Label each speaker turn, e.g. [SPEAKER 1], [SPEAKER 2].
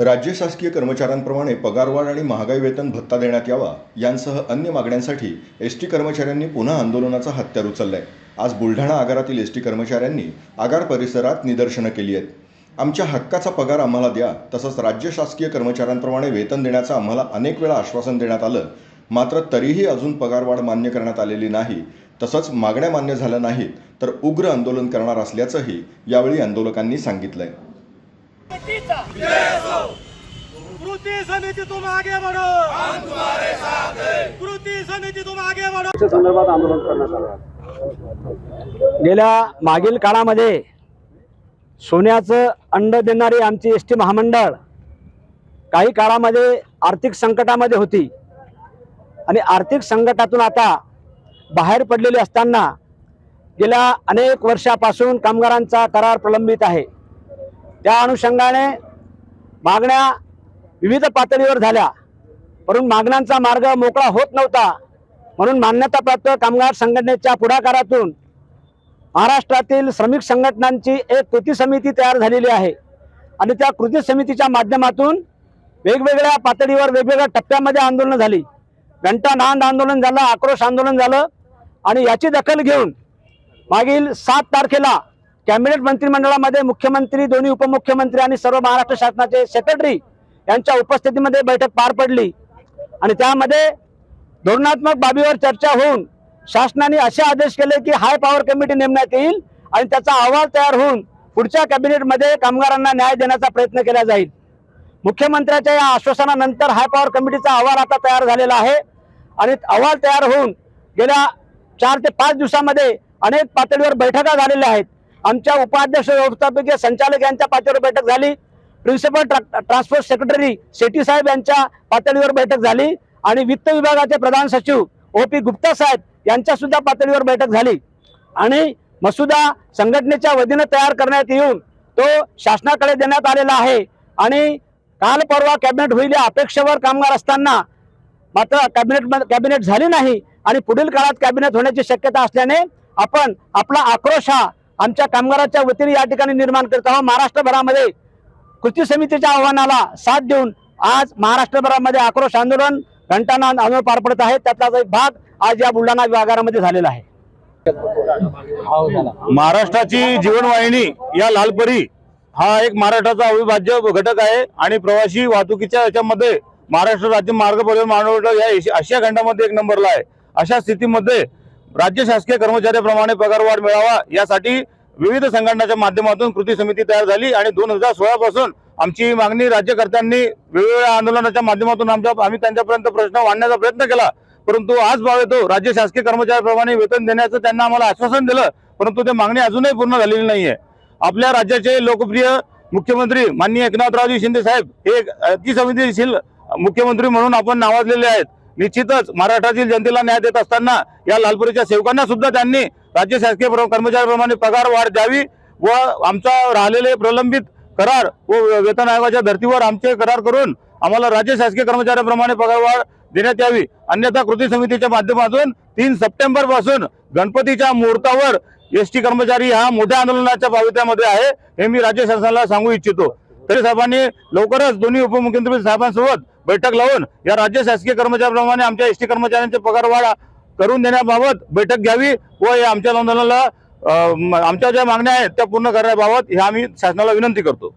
[SPEAKER 1] राज्य शासकीय कर्मचाऱ्यांप्रमाणे पगारवाढ आणि महागाई वेतन भत्ता देण्यात यावा यांसह अन्य मागण्यांसाठी एस टी कर्मचाऱ्यांनी पुन्हा आंदोलनाचा हत्यार उचललाय. आज बुलढाणा आगारातील एस टी कर्मचाऱ्यांनी आगार परिसरात निदर्शनं केली आहेत. आमच्या हक्काचा पगार आम्हाला द्या तसंच राज्य शासकीय कर्मचाऱ्यांप्रमाणे वेतन देण्याचं आम्हाला अनेक वेळा आश्वासन देण्यात आलं. मात्र तरीही अजून पगारवाढ मान्य करण्यात आलेली नाही. तसंच मागण्या मान्य झाल्या नाहीत तर उग्र आंदोलन करणार असल्याचंही यावेळी आंदोलकांनी सांगितलं
[SPEAKER 2] आहे कृती तुम आगे बढ़ो. कृती तुम आगे बढ़ो.
[SPEAKER 3] संदर्भात आंदोलन करण्यात आलं
[SPEAKER 4] गेल्या मागील काळामध्ये सोन्याचं अंड देणारी आमची एस टी महामंडळ काही काळामध्ये आर्थिक संकटामध्ये होती. आणि आर्थिक संकटातून आता बाहेर पडलेली असताना गेल्या अनेक वर्षापासून कामगारांचा करार प्रलंबित आहे. त्या अनुषंगाने मागण्या विविध पातळीवर झाल्या. परंतु मागण्यांचा मार्ग मोकळा होत नव्हता. म्हणून मान्यताप्राप्त कामगार संघटनेच्या पुढाकारातून महाराष्ट्रातील श्रमिक संघटनांची एक कृती समिती तयार झालेली आहे. आणि त्या कृती समितीच्या माध्यमातून वेगवेगळ्या पातळीवर वेगवेगळ्या टप्प्यामध्ये आंदोलनं झाली. घंटा नांद आंदोलन झालं आक्रोश आंदोलन झालं. आणि याची दखल घेऊन मागील सात तारखेला कॅबिनेट मंत्रिमंडळामध्ये मुख्यमंत्री दोन्ही उपमुख्यमंत्री आणि सर्व महाराष्ट्र शासनाचे सेक्रेटरी यांच्या उपस्थितीमध्ये बैठक पार पडली. आणि त्यामध्ये धोरणात्मक बाबीवर चर्चा होऊन शासनाने असे आदेश केले की हाय पॉवर कमिटी नेमण्यात येईल आणि त्याचा अहवाल तयार होऊन पुढच्या कॅबिनेटमध्ये कामगारांना न्याय देण्याचा प्रयत्न केला जाईल. मुख्यमंत्र्याच्या या आश्वासनानंतर हाय पॉवर कमिटीचा अहवाल आता तयार झालेला आहे. आणि अहवाल तयार होऊन गेल्या चार ते पाच दिवसामध्ये अनेक पातळीवर बैठका झालेल्या आहेत. आमच्या उपाध्यक्ष व्यवस्थापकीय संचालक यांच्या पातळीवर बैठक झाली. प्रिन्सिपल ट्रान्सपोर्ट सेक्रेटरी शेट्टी साहेब यांच्या पातळीवर बैठक झाली आणि वित्त विभागाचे प्रधान सचिव ओ पी गुप्ता साहेब यांच्या सुद्धा पातळीवर बैठक झाली. आणि मसुदा संघटनेच्या वतीनं तयार करण्यात येऊन तो शासनाकडे देण्यात आलेला आहे. आणि काल परवा कॅबिनेट होईल या अपेक्षेवर कामगार असताना मात्र कॅबिनेट कॅबिनेट झाली नाही आणि पुढील काळात कॅबिनेट होण्याची शक्यता असल्याने आपण आपला आक्रोश हा आमच्या कामगाराच्या वतीने या ठिकाणी निर्माण करत आहोत. महाराष्ट्रभरामध्ये कृती समितीच्या आव्हानाला साथ देऊन आज महाराष्ट्रभरामध्ये आक्रोश आंदोलन घंटानाद आंदोलन पार पडत आहे. त्यातलाच एक भाग आज या बुलढाणा विभागामध्ये झालेला आहे.
[SPEAKER 5] महाराष्ट्राची जीवनवाहिनी या लालपरी हा एक महाराष्ट्राचा अविभाज्य घटक आहे आणि प्रवासी वाहतुकीच्या याच्यामध्ये महाराष्ट्र राज्य मार्ग परिवहन महामंडळ या आशिया खंडामध्ये एक नंबरला आहे. अशा स्थितीमध्ये राज्य शासकीय कर्मचाऱ्याप्रमाणे पगारवाढ मिळावा यासाठी विविध संघटनाच्या माध्यमातून कृती समिती तयार झाली आणि दोन हजार सोळापासून आमची मागणी राज्यकर्त्यांनी वेगवेगळ्या आंदोलनाच्या माध्यमातून आमच्या आम्ही त्यांच्यापर्यंत प्रश्न मांडण्याचा प्रयत्न केला. परंतु आज भाव येतो राज्य शासकीय कर्मचाऱ्याप्रमाणे वेतन देण्याचं त्यांना आम्हाला आश्वासन दिलं परंतु ते मागणी अजूनही पूर्ण झालेली नाहीये. आपल्या राज्याचे लोकप्रिय मुख्यमंत्री माननीय एकनाथरावजी शिंदे साहेब हे एक अतिसंवेदनशील मुख्यमंत्री म्हणून आपण नावाजलेले आहेत. निश्चितच महाराष्ट्रातील जनतेला न्याय देत असताना या लालपुरीच्या सेवकांना सुद्धा त्यांनी राज्य शासकीय प्र- कर्मचाऱ्याप्रमाणे पगार वाढ द्यावी व आमचा राहिलेले प्रलंबित करार व वेतन आयोगाच्या धर्तीवर आमचे करार करून आम्हाला राज्य शासकीय कर्मचाऱ्याप्रमाणे पगार वाढ देण्यात यावी. अन्यथा कृती समितीच्या माध्यमातून तीन सप्टेंबरपासून गणपतीच्या मुहूर्तावर एस टी कर्मचारी हा मोठ्या आंदोलनाच्या पावित्र्यामध्ये आहे हे मी राज्य शासनाला सांगू इच्छितो. तरी साहेबांनी लवकरच दोन्ही उपमुख्यमंत्री साहेबांसोबत बैठक लावून या राज्य शासकीय कर्मचाऱ्याप्रमाणे आमच्या एस टी कर्मचाऱ्यांचे पगारवाढ करून देण्याबाबत बैठक घ्यावी व या आमच्या आंदोलनाला आमच्या ज्या मागण्या आहेत त्या पूर्ण करण्याबाबत ह्या आम्ही शासनाला विनंती करतो.